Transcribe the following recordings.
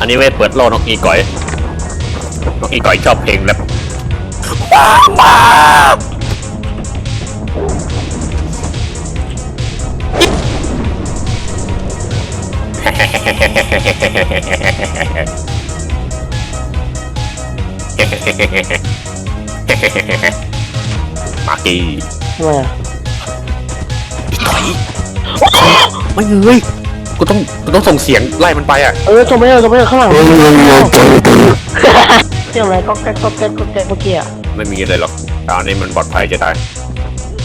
อันนี้ไว้เปิดโลนกอีก่อยนกอีก่อยชอบเพลงแรปว้าวมากีทำไมอะอีก่อยไม่เอ้ย กูต้องกูต้องส่งเสียงไล่มันไปอะ เออจมไม่เออจมไม่เออข้างหลังเสียงอะไรก็แก๊กก็แก๊กก็แก๊กเมื่อกี้อะไม่มีอะไรหรอกตอนนี้มันปลอดภัยจะตาย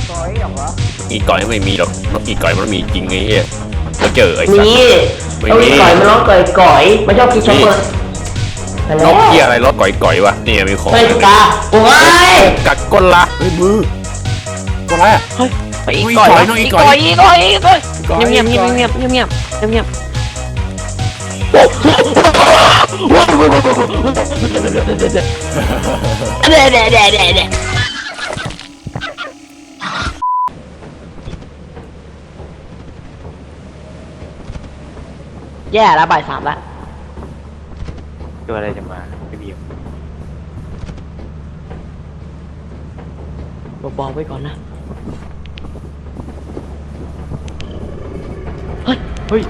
ก้อยหรอวะอีก่อยไม่มีหรอกนกอีก่อยมันมีจริงไอ้เหี้ยก็เจอไอ้สัตมีว์ไม่ต้องมีมีก่อยมันร้องก่อยก่อยมันชอบกินช็อกโกแลตไปนแล้วกเหี้ยอะไรรถก่อยก่อยวะนี่มีของเฮ้ยกาโอ้ยกัดก้นละเฮ้ยมือก้นละเฮ้ย ไปอีกอีกก่อยก่อยนะน้องอีอีกกก่ก่ออยยอีกก่อยอีกก่อยก่อยเงียบเงียบก่อยเงียบเงียบเงียบเงียบเงียบเด้เด้เด้เด้เด้แย่แล้วบ่ายสามแล้วตัวอะไรจะมาไม่มีบอกไว้ก่อนนะ เฮ้ย เฮ้ย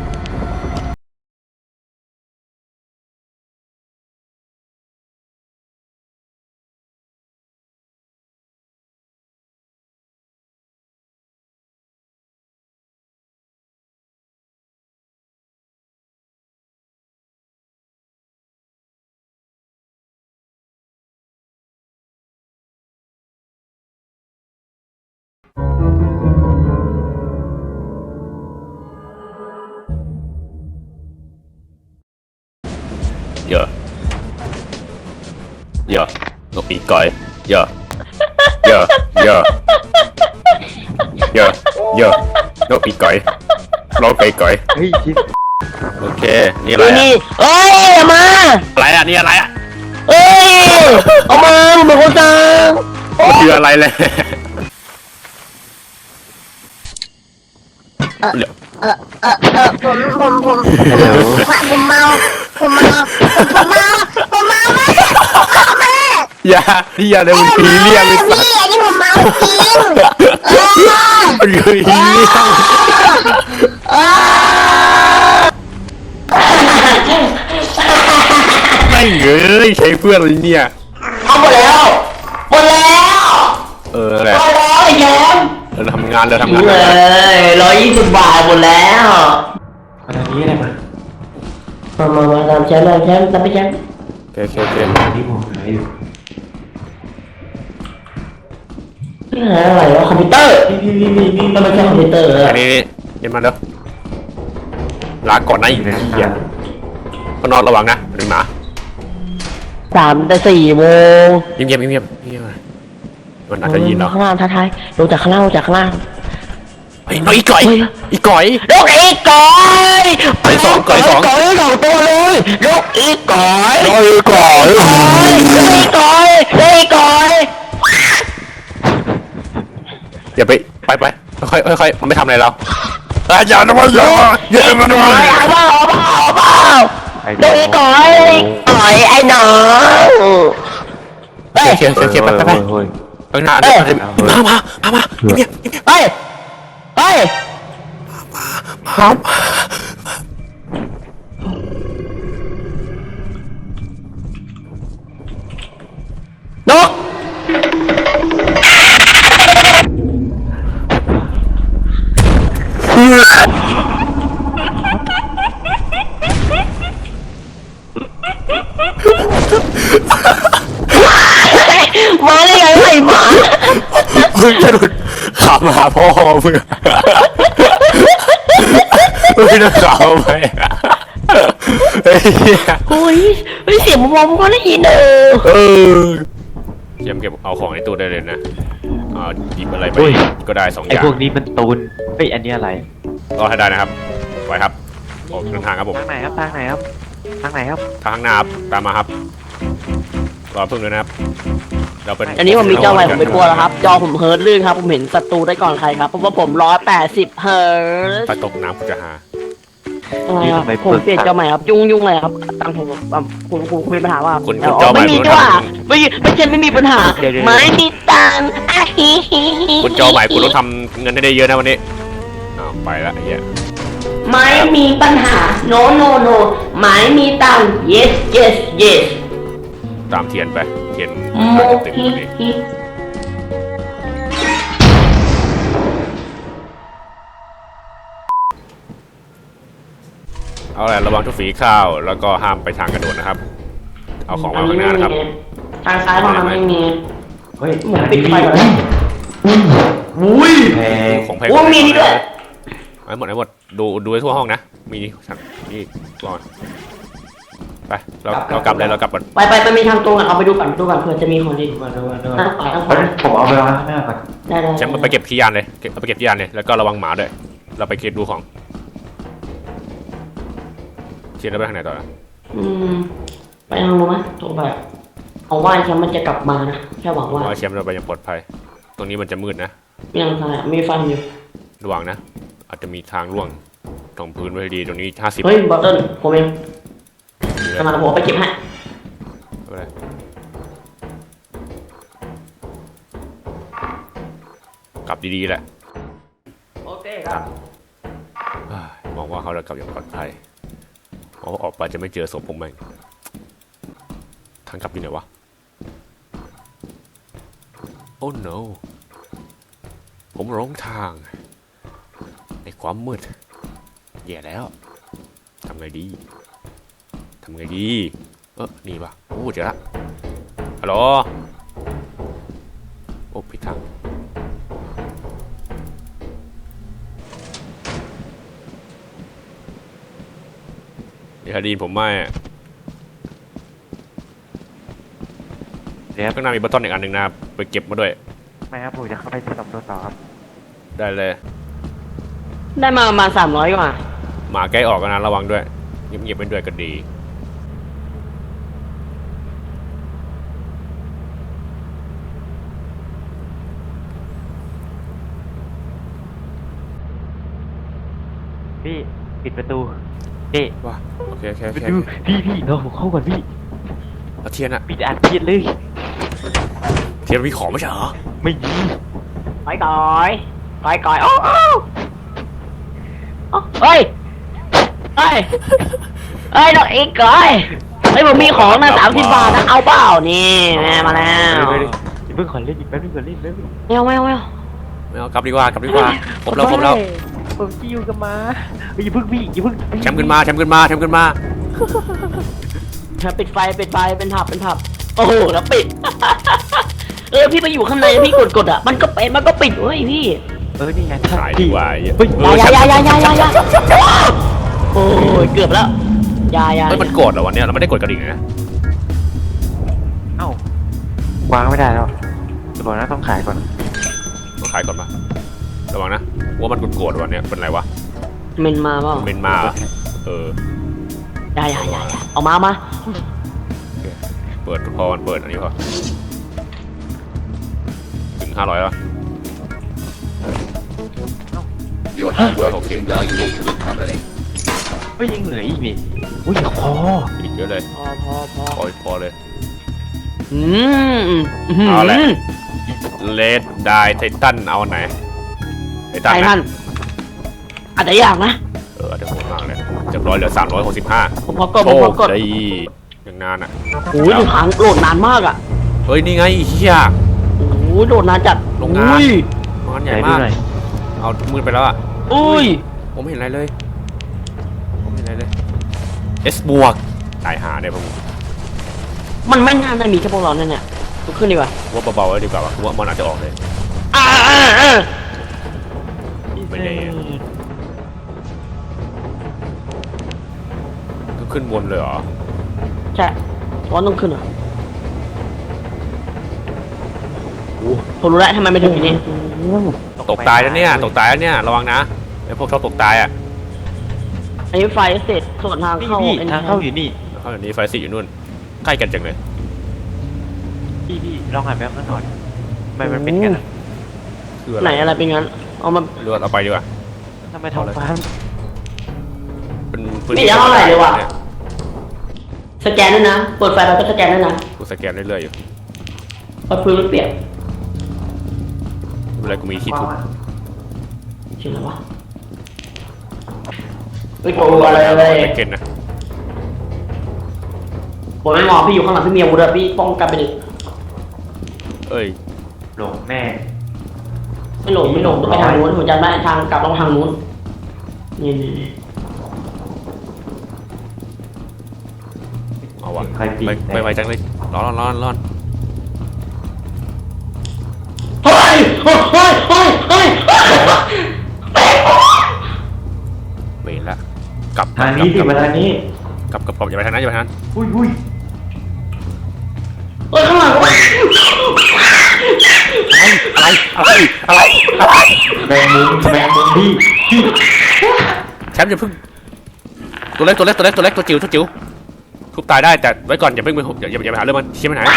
นกอีก่อยเยอะเยอะเยอะเยอะเยอะนกอีก่อยนกไก่ก่อยเฮ้ยชิดโอเค นี่อะไรนี่อะนี่เอ้ยเอามา อะไรอะนี่อะไรอะเอ้ยเอามามึงเป็นคนสั่งมันคืออะไรเลยเดี๋ยวผมผมผมผมเมาผมเมาผมเมาผมเมาแม่ อย่าที่อย่าเดี๋ยวมันผีเรียกไอ้สัตว์พี่อันนี้ผมเมาจริงมันคือผีเรียกไม่งเอ้ยใช้เพื่อนเลยเนี่ย เอาหมดแล้วหมดแล้วเออแหละหมดแล้วไอ้แชมป์เราทำงานเราทำงานเลกันยร้อยยี่สิบบาทหมดแล้วอันนี้อะไรมามามามาตามแชมป์ตามแชมป์ตามไปแชมป์โอเคโอเคโอเคอันนี้ผมหาอยู่ นี่หาอะไรวะคอมพิวเตอร์นี่นี่นี่นี่นี่มันไม่ใช่คอมพิวเตอร์อันนี้นี่เห็นมันเด้อลาก่อนนะอีกนาทีอะก็นอนระวังนะหนึ่งหมาสามแต่สี่โมงเงียบเงียบเงียบเงียบมันอาจจะยินเราข้างล่างท้าทายลงจากข้างล่างลงจากข้างล่างเฮ้ยน้อยอีก่อยเฮ้ยอีก่อยลูกอีกก่อยก่อยสองก่อยสองก่อยสองตัวเลยลูกอีกก่อยน้อยอีก่อยลูกอีกก่อยลูกอีกก่อย อย่าไปไปไปค่อยค่อยค่อยมันไม่ทำอะไรเราอาอย่านะมันอย่าอย่ามันนะเอาเปล่าเอาเปล่าเอาเปล่าไอ้ลูกอีกก่อยก่อยไอ้หนองเฮ้ยโอเคโอเคโอเคไปไปไปเฮ้ยข้างหน้าเดี๋ยวมามามามาเงียบเงียบเฮ้ยเฮ้ยครับนกม มึงจะหลุดขับมาหาพ่อมึงมึงจะขับไปเฮ้ยโอ้ยเฮ้ยเสียงมองมันก็ได้ยินเออเออเตรียมเก็บเอาของในตู้ได้เลยนะอ่าหยิบอะไรไปก็ได้สองอไอ้ย่างพวกนี้มันตูนเฮ้ยอันนี้อะไรรอให้ได้นะครับไว้ครับออกเดินทางครับผมทางไหนครับทางไหนครับทางไหนครับทางข้างหน้าครับตามมาครับรอเพิ่งเลยนะครับ เราเป็นอันนี้ผมมีจอใหม่ผมไม่กลัวแล้วครับ จอผมเฮิร์ตลื่นครับ ผมเห็นศัตรูได้ก่อนใครครับ เพราะว่าผมร้อยแปดสิบเฮิร์ตไปตกน้ำกูจะหาอะไรนี่ครับทำไมผมเปิดเปลี่ยนจอใหม่ครับ ยุ่งยุ่งเลยครับตังค์ผมอะคุณคุณคุณมีปัญหาว่าคุณเาคุณจอใหม่ไม่มีคุณดีกว่าทำไม่ไม่ใช่ไม่มีปัญหาเดี๋ยวเดี๋ยวไม่มีตังค์อะฮิฮิฮิคุณจอใหม่คุณต้องทำเงินให้ได้เยอะนะวันนี้อ้าวไปละไอ้เหี้ยไม่มีปัญหา no no no ไม่มีตังค์ yes yes yes ตามเทียนไป เทียนโมน่าจะตึงฮิกว่านี้ฮิเอาแหละระวังทุกฝีข้าวแล้วก็ห้ามไปทางกระโดดนะครับ เอาของวางข้างหน้านะครับ ทางซ้ายของมันไม่มีเฮ้ยหมุนปิดไฟก่อนนะอุ้ยแพงของแพงโอ้มีนี่ด้วยไอ้หมดไอ้หมดดูดูให้ทั่วห้องนะ มีทั้งนี่ก่อน ไปเราเรากลับเลยเรากลับก่อนไปไปไปมีทางตรงอะเอาไปดูก่อนดูก่อนเผื่อจะมีคนดีมาดูมาดูทางขวาทางขเฮ้วายผมเอาไปวางข้างหน้าก่อนได้ได้แชมป์ไปเก็บที่ยานเลยเก็บเอาไปเก็บที่ยานเลยแล้วก็ระวังหมาด้วยเราไปเก็บดูของเทียนแล้วไปทางไหนต่อนะอืมไปทางนู้นไหมตรงไปเอาว่าแชมป์มันจะกลับมานะแค่หวังว่าเอาแชมป์เราไปยังปลอดภัย ตรงนี้มันจะมืดนะมีทางซ้ายมีฟันอยู่ระวังนะ อาจจะมีทางร่วงตรงพื้นไว้ให้ดีตรงนี้ห้าสิบเฮ้ยบอตเติ้ลผมเอง กำลังผมเอาไปเก็บให้กลับดีๆแหละโอเคครับอ้ายมองว่าเขาจะกลับอย่างปลอดภัยเพราะว่าออกไปจะไม่เจอศพผมแม่งทางกลับอยู่ไหนวะ โอ้ no ผมหลงทางในความมืดแย่แล้วทำไงดี ทำไงดี เออนี่ปะโอ้เจอละฮัลโหลโอ้ผิดทางอย่าได้ยินผมไม่อะเดี๋ยวข้างหน้ามีบัตตอนอีกอันหนึ่งนะครับไปเก็บมาด้วย ไม่ครับผมจะเข้าไปสำรวจต่อครับ ได้เลย ได้มาประมาณสามร้อยกว่า หมาใกล้ออกกันนะระวังด้วย เงียบๆไปด้วยก็ดี ปิดประตูพี่ว่าโอเคโอเคโอปิดเคดูพี่พี่เราผมเข้าก่อนพี่เอาเทียนอะปิดอัดเทียนเลยเทียนมีของไม่ใช่เหรอไม่มีก้อยก้อยก้อยก้อยโอ้โอ้โอ้เฮ้ยเฮ้ยเฮ้ยน้องเอกก้อยเฮ้ยผมมีของนะสามสิบบาทนะเอาเปล่านี่แม่มาแล้วเดี๋ยวเดี๋ยวเพิ่งขอเล่นอีกแป๊บนึงก่อนเล่นแป๊บนึงไม่เอาไม่เอาไม่เอาไม่เอากลับดีกว่ากลับดีกว่าครบแล้วครบแล้ว ผมจะอยู่กับมาเฮ้ยอย่าเพิ่งพี่อย่าเพิ่งแชมป์ขึ้นมาแชมป์ขึ้นมาแชมป์ขึ้นมาปิดไฟปิดไฟเป็นผับเป็นผับ โอ้โหแล้วปิด เออพี่ไปอยู่ข้างในพี่กดกดอะ มันก็เป็นมันก็ปิดเว้ยพี่ เออนี่ไงขายดีกว่าไอ้เหี้ยเฮ้ยเออแชยามป์ยายายายายาโอ้ยเกือบแล้วยายาเฮ้ยมันโกรธเหรอวันเนี้ยเราไม่ได้กดกระดิ่งนะเอ้าวางไม่ได้แล้วจะบอกนะต้องขายก่อนต้องขายก่อนปะ ระวังนะว่ามันโกรธๆวันเนี้ยเป็นไรวะเมนมาเปล่าเมนมาเหรอเออยายายายาเอามามาเปิดพอมันเปิดอันนี้พอถึงห้าร้อยแล้ว Your hard work is invaluable to the company. เฮ้ยยังเหลืออีกนี่อุ้ยคออีกเยอะเลยพอพอพอพอพอเลย อืมเอาแหละ เลดไดไททันเอาอันไหน ไททัไทนทันะนอาจจะยากนะ เอออาจจะโหดมากเลยจะร้อยเหลือสามร้อยหกสิบห้าผมพอกดผโอ้มพอกดได้ยังนานอะโอ้ยดูทางโหลดนานมากอะ เฮ้ย นี่ไงเฮียโอ้ยโหลดนานจัดโรงงานอุ้ยมันใหไหนญ่ดูมากหน่อยเอามืดไปแล้วอะอุ้ย ผมไม่เห็นอะไรเลย ผมไม่เห็นอะไรเลย S บวกตายหาเนี่ยผมมันไม่น่าจะมีแค่พวกเราเนี่ยเนี่ยลุกขึ้นดีกว่าว่าเบาๆไว้ดีกว่าว่ะว่ามันอาจจะออกเลยอ่า อ่าอ่าไม่ได้อะก็ขึ้นบนเลยเหรอ ใช่ร้อนต้องขึ้นเหรอโอ้ ผมรู้แล้วทำไมไม่ถึงที่นี่ตกตายแล้วเนี่ย ตกตายแล้วเนี่ย ระวังนะไอ้พวกชอบตกตายอะอันนี้ไฟเสร็จส่วนทางพี่เข้าพี่ไอ้ทางเข้าอยู่นี่เขาอย่างนี้ไฟสีอยู่นู่น ใกล้กันจังเลย พี่พี่ลองหันไปข้างหน่อยทำไมมันเป็นกันอะคือไหนอะไรเป็นงั้น เอามาเลือดเอาไปดีกว่า ทำไมท้องฟ้าเป็นพื้นไม่ที่ได้เท่าไหร่เลยว่ะนี่สแกนด้วยนะเปิดไฟแล้วก็สแกนด้วยนะกูสแกนเรื่อยๆอยู่เพราะพื้นมันเปียกเวลากูมีที่ทุบชื่ออะไรวะไม่กลัวอะไรเลยสแกนนะผมไม่มองพี่อยู่ข้างหลังพี่เมียกูด้วยพี่ป้องกันไปดิเอ้ย หลงแน่ ไม่หลงไม่หลงต้องไปทางนู้นผมจำได้ทางกลับต้องทางนู้นนี่นี่นี่เอาวะใครปีไปไปไปจังเลยร้อนร้อนร้อนร้อนเฮ้ยเฮ้ยเฮ้ยเฮ้ยเฮ้ยเวรละกลับทางนี้สิมาทางนี้ กลับกลับกลับอย่าไปทางนั้นอย่าไปทางนั้นอุ้ยอุ้ยเฮ้ยข้างหลังกู อะไรอะไรอะไรอะไรแมงมุมแมงมุมพี่พี่แชมป์อย่าเพิ่งตัวเล็กตัวเล็กตัวเล็กตัวเล็กตัวจิ๋วตัวจิ๋วทุบตายได้แต่ไว้ก่อนอย่าเพิ่งไปอย่าอย่าอย่าไปหาเรื่องมันเชี่ยมันหาย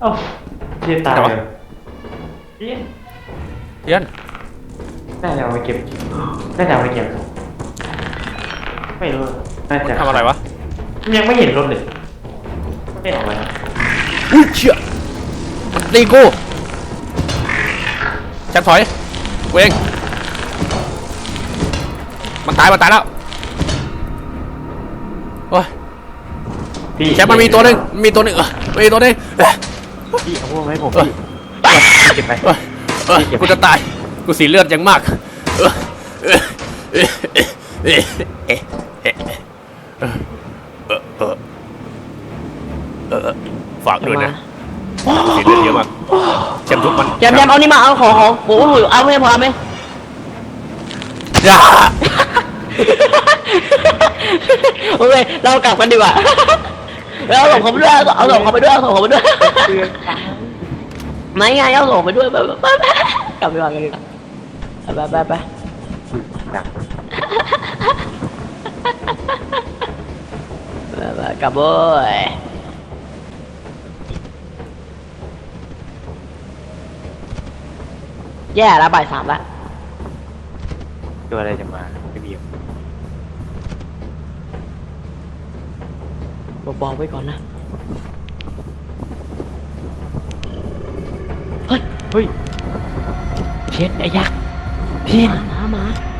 เอ้าเชี่ยตายแต่ว่าเลยเชี่ยเพี้ยนน่าจะเอาไปเก็บน่าจะเอาไปเก็บไม่รู้น่าจะทำอะไรวะยังไม่เห็นรถเลยไม่ออกมาอุ้ยเชี่ย ตีกูแชมป์ถอยกูเองมันตายมันตายแล้วโอ้ยพี่แชมป์มันมีตัวหนึ่งมันมีตัวหนึ่งเออมันมีตัวหนึ่งเอ้ยพี่เอาพวกมาให้ผมเอ้ยพี่เก็บไป เอ้ยเอ้ยกูจะตายกูสีเลือดยังมากเออเออเออเออเออเออเออเออเออเออฝากด้วยนะ สีเลือดเยอะมากแชมป์ทุกมันแจมแจมเอานี่มาเอาของของโอ้โหเอาไม่พอไหมอย่าโอเคเรากลับกันดีกว่าเอาส่งเขาไปด้วยเอาส่งเขาไปด้วยเอาส่งเขาไปด้วยไม่ไงเอาส่งไปด้วยไปไปไปกลับไปก่อนกันดีกว่าไปไปไปหนักไปไปกลับเว้ย แย่แล้วบ่ายสามแล้วตัวอะไรจะมาไม่มีบอกๆไว้ก่อนนะ เฮ้ย เฮ้ยเพี้ยนไอ้ยักษ์เพี้ยน หมาหมาอ้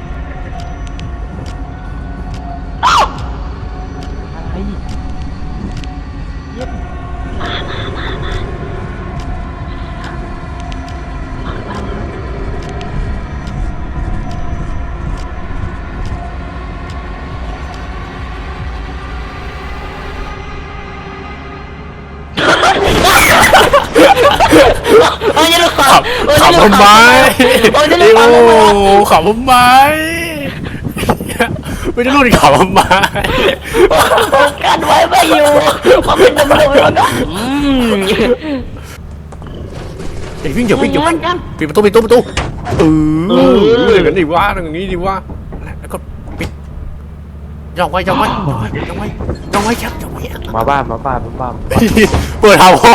ขับทำไมไม่ได้รุ่นขับทำไมกันไว้ไม่อยู่ความเป็นตำรวจแล้วนะเดี๋ยววิ่งเดี๋ยววิ่งเดี๋ยวปิดประตูปิดประตูประตูเอออย่างนั้นดีว่าอย่างนี้ดีว่า ย่องไว้ย่องไว้ย่องไว้ย่องไว้ย่องไว้ครับย่องไว้มาบ้านมาบ้านมาบ้านเปิดหาพ่อ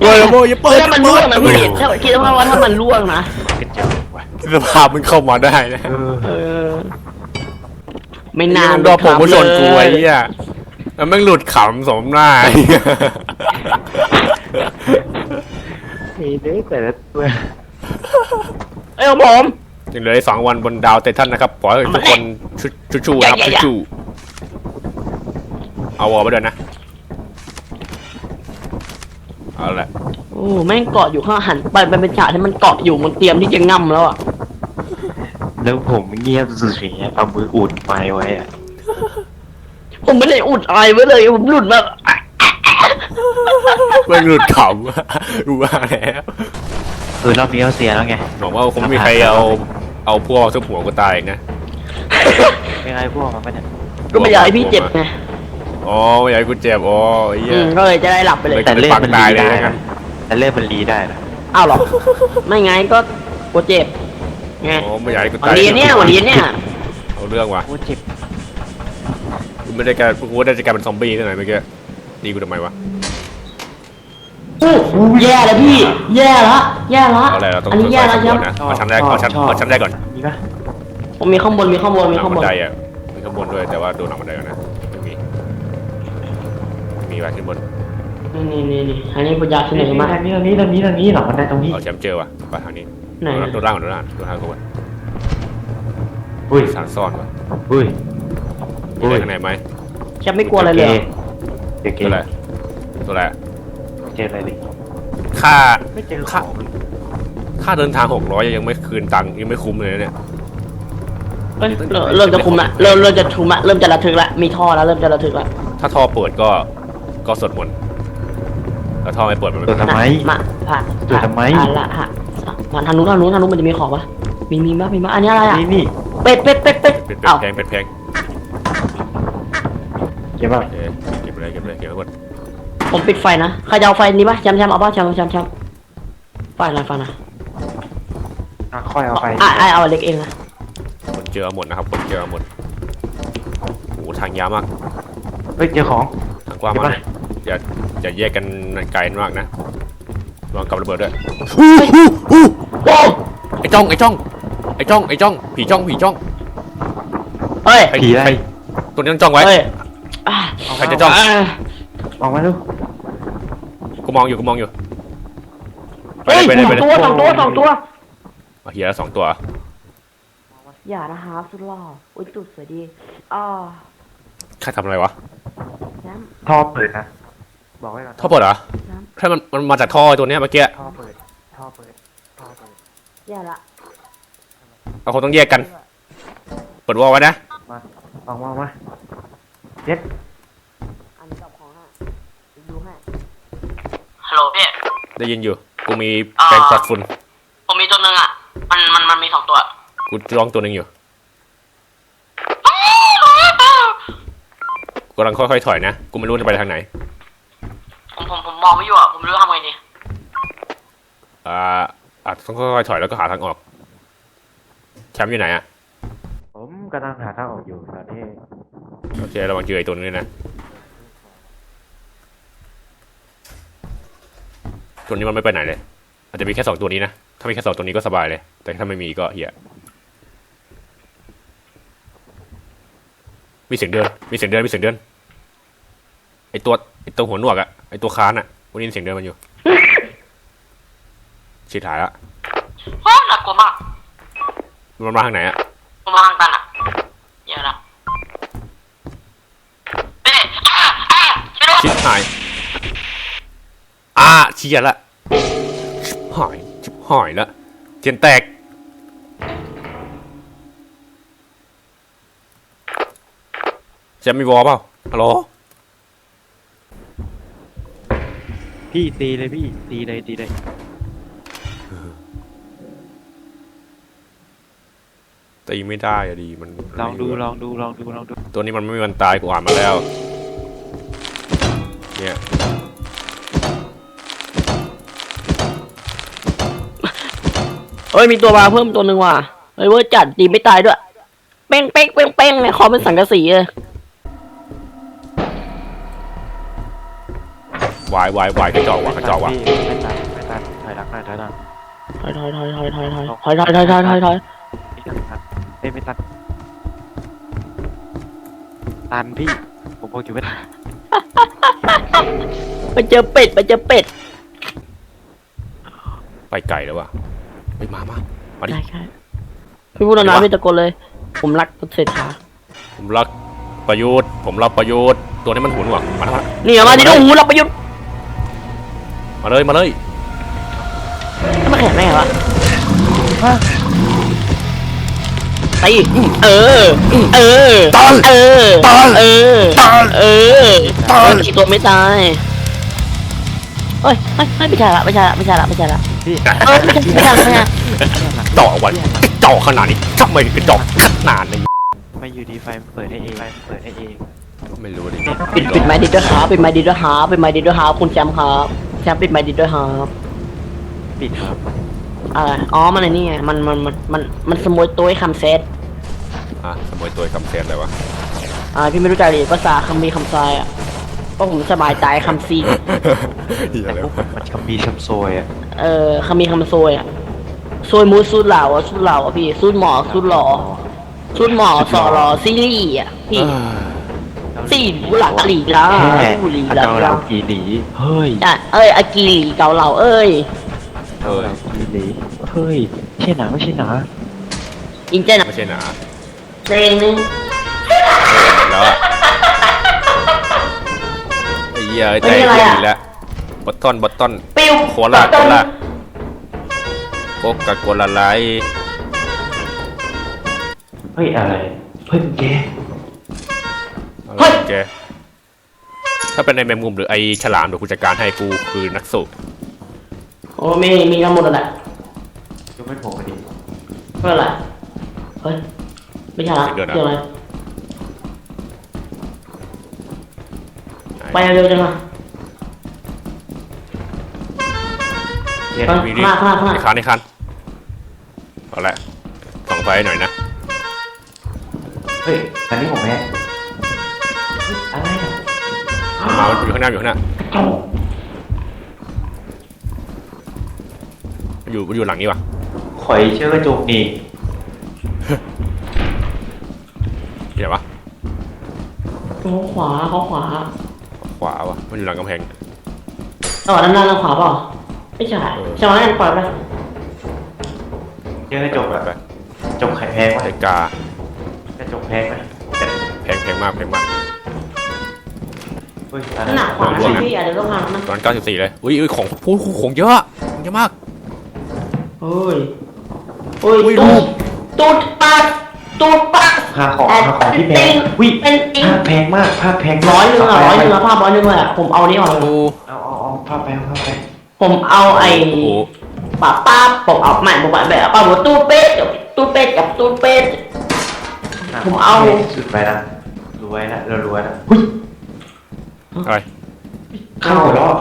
เปิดหาพ่ออย่าเปิดถ้ามันล่วงนะพี่ถ้าคิดว่าถ้ามันล่วงนะกระจอกว่ะสภาพมันเข้ามาได้นะเออเออไม่นานรอผมมาชนกูไอ้เหี้ยแล้วแม่งหลุดขำสมหน้าไอ้เหี้ยมีเด็กแต่ละตัวเอ้ยของผมยังเหลืออีกสองวันบนดาวไททันนะครับขอให้ทุกคนชุชูๆนะครับอย่าอย่าชูๆ เอาวอลไปด้วยนะ เอาละโอ้แม่งเกาะอยู่ข้างหันไปมันเป็นฉากที่มันเกาะอยู่มันเตรียมที่จะง่ำแล้วอะแล้วผมเงียบสุดๆอย่างเงี้ยเอามืออุดไม้ไว้อะผมไม่ได้อุดอะไรไว้เลยผมหลุดมาแม่งหลุดขำรู้ว่าแล้วเออรอบนี้เขาเสียแล้วไงหวังว่าคงไม่มีใครเอาเอาพวกทุบหัวกูตายอีกนะยังไงพวกมันไม่ได้ก็ไม่อยากให้พี่เจ็บไง อ๋อไม่อยากให้กูเจ็บอ๋อไอ้เหี้อืย มก็เลยจะได้หลับไปเลยแต่เล่นมันตารียเลยได้นะนะแต่เล่นมันรีได้นะอ้าวเหรอ ไม่ไงก็กลัวเจ็บไงอ๋อไม่อยากให้กูวันตายดีเนี่ยวันดีเนี่ยเอาเรื่องว่ะโอ้เจ็บกูไม่ได้กลายกูว่าได้จะกลายเป็นซอมบี้ที่ไหนเมื่อกี้ตีกูทำไมวะ อู้แย่แล้วพี่ แย่ละแย่ละเอาอะไรเราต้องอันนี้แย่ค่อยๆแล้วสำรใช่วจไหมนะเอาชั้นแรกเอาชั้นเอาชั้นแรกก่อนมีปะผมมีข้างบนมีข้างบนมีหลังข้างบับนนไดอะมีข้างบนด้วยแต่ว่าโดนหลังบันไดก่อนนะไม่มีมีไว้ขึ้นบนนี่นี่นี่นี่อันนี้ปัญญาที่ไหนมาทางนี้ทางนี้ทางนี้ทางนี้หลังบันไดตรงนี้ เอาแชมป์เจอว่ะไปทางนี้ไหนโดนล่างก่อนโดนล่างโดนล่างก่อนอุ้ยสารซ่อนว่ะอุ้ยมีอะไรข้างในไหมแชมป์ไม่กลัวอะไรเลยเหรอเดี๋ยวเกตัวอะไรตัวอะไรเจออะไรดิค่าไม่เจอค่าค่าเดินทางหกร้อยยังไม่คืนตังค์ยังไม่คุ้มเลยนะเนี่ยเอ้ยเริ่มเริ่มจะคุมละเริ่มเริ่มจะคุมละเริ่มจะระทึกละมีท่อแล้วเริ่มจะระทึกละถ้าท่อเปิดก็ ก็สวดมนต์ถ้าท่อไม่เปิดมันไม่ตัวเป็นไรทำไม มาผ่านจุดทำไม ผ่านละฮะผ่านทางนู้นทางนู้นทางนู้นมันจะมีของปะมีมีมั้ยมีมั้ยอันนี้อะไรอะนี่นี่เป็ดเป็ดเป็ดเป็ดเป็ดเป็ดเอ้าแพงเป็ดแพงเก็บป่ะเอ๊ะเก็บไปเลยเก็บไปเลยเก็บไปหมดผมปิดไฟนะใครจะเอาไฟนี้ปะแชมป์แชมป์เอาปะแชมป์แชมป์แชมป์ไฟอะไรไฟนะอะค่อยเอาไปอะอะเอาเล็กเองนะคนเจอเอาหมดนะครับคนเจอเอาหมดโอ้โหทางยาวมากเฮ้ยเจอของทางกว้างมากเลย อย่าอย่าแยกกันไกลมากนะระวังกับระเบิดด้วยโอ้ไอ้จ้องไอ้จ้องไอ้จ้องไอ้จ้องผีจ้องผีจ้องเฮ้ยใครผีอะไรใครตัวนี้ต้องจ้องไว้ เฮ้ยอะใครจะจ้องอะออกมาดูกูมองอยู่กูมองอยู่ไปเฮ้ยเลยไปสเลยองไปเลยตัวสองตัวสองตัว เอาเฮียแล้วสองตัว อย่านะฮะสุดหล่ออุ้ยจุดสวยดีอ่าใครทำอะไรวะแชมป์ท่อเปิดนะ บอกไว้ก่อนท่อเปิดเหรอน้ถ้ามันมันมาจากท่อไอ้ตัวเนี้ยเมื่อกี้ท่อเปิดท่อเปิดท่อเปิดอย่าละเราคงต้องแยกกัน เปิดวอลไว้นะมาออกมาออกมาเจ็ดอันนี้กับของฮะดูให้ฮัลโหลพี่ ได้ยินอยู่ กูมีอ่าแปรงปัดฝุ่น ผมมีตัวหนึ่งอะ มันมันมันมีสองตัว กูลองตัวหนึ่งอยู่กูกำลังค่อยๆถอยนะ กูไม่รู้จะไปทางไหนผ มผมผมมองไม่อยู่อะผมไม่รู้ทำไงดีอ่าอาจต้องค่อยๆถอยแล้วก็หาทางออก แชมป์อยู่ไหนอะผมกำลังหาทางออกอยู่ตอนนี้โอเคระวังเจอไอ้ตัวนี้ด้วยนะ ตัวนี้มันไม่ไปไหนเลย อาจจะมีแค่สองตัวนี้นะ ถ้ามีแค่สองตัวนี้ก็สบายเลย แต่ถ้าไม่มีก็เหี้ยมีเสียงเดิน มีเสียงเดิน มีเสียงเดิน ไอตัวไอตัวหัวหนวกอะไอตัวค้านอะวันนี้ยินเสียงเดินมันอยู่ชิดหายละว้าน่ากลัวมากมันมาทางไหนอะผมมาทางตันอะอย่าละเอ๊ะอะอะช่วยด้วยชิดหายอ่าเชียละชิบหายชิบหายละเทียนแตกจะมีวอลเปล่าฮัลโหล พี่ตีเลยพี่ตีเลยตีเลยตีไม่ได้อะดีมันลองดูลองดูลองดูลองดูตัวนี้มันไม่มีวันตายกูอ่านมาแล้ว เนี่ยเฮ้ยมีตัวมาเพิ่มตัวหนึ่งว่ะเฮ้ยเวอร์จัดดีไม่ตายด้วย เป้งเป้งเป้งเป้งเนี่ยคอเป็นสังกะสีเลย วายวายวายกระจอกว่ะกระจอกว่ะพี่ไม่ตันไม่ตันถอยหลังหน่อยถอยหลังถอยถอยถอยถอยถอยถอยถอยถอยถอยถอยถอยถอยเอ้ยไม่ตันตันพี่ ผมบอกอยู่ไม่ตันไปเจอเป็ดไปเจอเป็ดไปไกลแล้วว่ะไปมามามาดิใช่ใช่พี่พูดแล้วนะพี่ตะโกนเลย ผมรักเศรษฐาผมรักประยุทธ์ ผมรักประยุทธ์ ตัวนี้มันหูหนวกมาแล้วมานี่เอามาดิโอ้โหเราประยุทธ์ มาเลยมาเลยไม่แข็งได้ไงวะตีเออ เออ ตอนเออ ตอนเออ ตอนเออตอนอีกตัวไม่ตายเฮ้ยเฮ้ยเฮ้ยไม่ใช่ละไม่ใช่ละไม่ใช่ละไม่ใช่ละพี่เอ้ยไม่ใช่ไม่ใช่ไม่ใช่จ่อวันกระจอกขนาดนี้ทำไมถึงกระจอกขนาดนี้ไม่อยู่ดีไฟมันเปิดให้เองไฟมันเปิดให้เองไม่รู้ดิปิดปิดไม้ดิดด้วยครับปิดไม้ดิดด้วยครับปิดไม้ดิดด้วยครับคุณแชมป์ครับ แชมป์ปิดไม้ดิดด้วยครับปิดครับอะไรอ๋อมันไอ้นี่ไงมันมันมันมันมันสมวยตัวไอ้คำเซตอะขโมยตัวคำเซนเลยวะอ่าพี่ไม่รู้จักดิภาษาคำมีคำทรายอะเพราะผมสบายใจคำซี เหี้ยแต่อะไรพวกวะมันคำบีคำโซยอะเออคำมีคำซวยอะซวยมูดซูดเหล่าอะซูดเหล่าอะพี่ซูดหมอซูดหล่อชุดหมอสอรอซีรีส์อะพี่ เอ้ ยสี่บุหลักกะหรี่ละแค่บุหรี่อาละเกาเรากี่หลีเฮ้ยอะเอ้ยอากีหลีเกาเหลาเอ้ยเอ้ยกี่หลีเฮ้ยไม่ใช่หนาไม่ใช่หนาอินเจนไม่ใช่หนาเพลงนึงแล้วอะไอ้เหี้ยใจเย็นอีกแล้วบอตตอนบอตตอนปิ้วโคลาโคลาโคกาโคลาไลท์เฮ้ยอะไรเฮ้ยแก อะไรเจ๊ถ้าเป็นในแมงมุมหรือไอฉลามเดี๋ยวกูจัดการให้กูคือนักสู้โอ้มีมีทั้งหมดแหละยกไม่ผมมาดิเพื่ออะไรเฮ้ยไม่ใช่ละเกี่ยวอะไรไปเร็วจังอะเนี่ยไปมีนี่ข้างหน้าข้างหน้าในคันในคันเอาละส่องไฟหน่อยนะ เฮ้ยอันนี้ผมแพ้เฮ้ย อะไรอะมามันอยู่ข้างหน้าอยู่ข้างหน้าเจ้ามันอยู่มันอยู่หลังนี้ว่ะข่อยเชื่อกระจกนี่เดี๋ยววะเขาขวาเขาขวาขวาวะมันอยู่หลังกำแพงต่อด้านหน้าด้านขวาเปล่าไม่ใช่ใช่ไหมปล่อยไปเชื่อกระจกไปอะไปจกไข่แพงไหมไอ้กา กระจกแพงไหมแพงแพงมากแพงมาก เฮ้ยอะไรหนักขวาพี่อะเดี๋ยวต้องหันนะตอน94เลย อุ้ยอุ้ยของพูของเยอะ ของเยอะมาก เฮ้ยเฮ้ยอุ้ยตูรูดป ตูดปากตูดปากค่าของค่าของที่แพงวิเป็นจริงภาพแพงมากภาพแพงมากร้อยหนึ่งอะเาร้อยไปหนึ่งอะภาพร้อยหนึ่งเลยอะผมเอานี้ออกเลยกูเอาเอาเอาภาพแพงภาพแพงผมเอาไอ้โอ้โหป้าป้าผมเอาใหม่ผมแบบแบบป้าบอกตู้เป็ดกับตู้เป็ดกับตู้เป็ด ผมเอา สุดไปละรวยละเรารวยละหุ้ย อะไร ใครหัวเราะ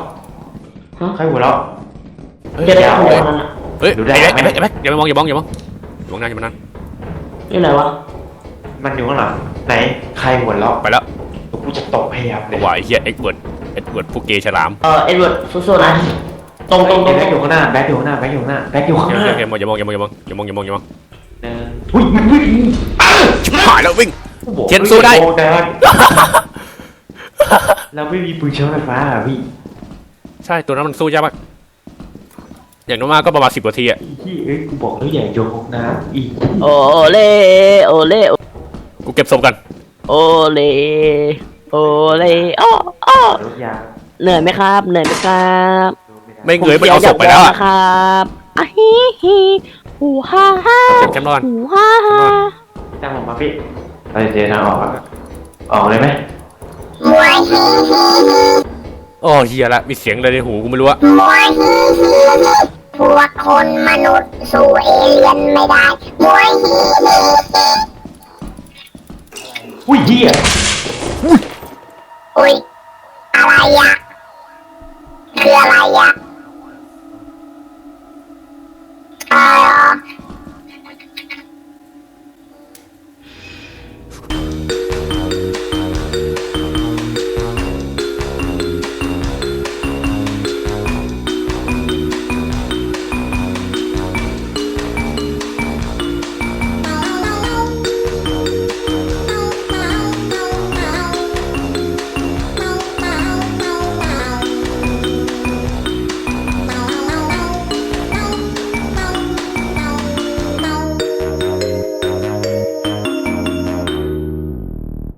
ฮะใครหัวเราะเฮ้ยเดี๋ยวเดี๋เดี๋ยยววเฮ้ยนั่นอะเฮ้ยดูได้ไอ้ไหมแบ๊กไอ้แบ๊กอย่ามามองอย่ามองอย่ามองอย่ามองนั่นอย่ามองนั่นนี่ไหนวะมันอยู่ข้างหลังไหนใครหัวเราะไปแล้วกูจะตกให้ยับเลยวายเฮียเอ็กเวิร์ดเอ็กเวิร์ดผู้เกย์ฉลามเออเอ็ดเวิร์ดสู้ๆนะตรงตรงตรงแบ็คอยู่ข้างหน้าแบ็คอยู่ข้างหน้าแบ็คอยู่ข้างหน้าแบ็คอยู่ข้างเดี๋ยวหน้าเดี๋ยวอย่ามองอย่ามองอย่ามองอย่ามองอย่ามองอย่ามองอย่ามองหนึ่งหุ้ยมันวิ่งชิบหายแล้ววิ่งกูบอกเทียนสู้ได้โอ้แต่ว่า เราไม่มีปืนเชื้อไฟฟ้าอะพี่ใช่ตัวนั้นมันสู้ยากมาก อย่างน้อยมากก็ประมาณสิบนาทีอะอีที่เอ้ยกูบอกแล้วอย่าโยนลงน้ำอีกโอเล่โอเล่กูเก็บศพกัน โอเล่โอเล่อ้ออ้อรถยางเหนื่อยไหมครับ เหนื่อยไหมครับโดนไม่ได้ไม่เงยมันเอาศพไปแล้วอะครับอะฮิฮิหูฮ่าฮ่าแคมแคมรอน หูฮ่าฮ่าตั้งผมมาพี่เราจะเจอทางออกครับออกเลยไหมมวยฮีฮีฮี โอ้เฮียละมีเสียงอะไรในหูกูไม่รู้อะมวยฮีฮีฮีพวกคนมนุษย์สู้เอเลี่ยนไม่ได้มวยฮีฮีฮีอุ้ยเหี้ยอุ้ยอะไรอะคืออะไรอะ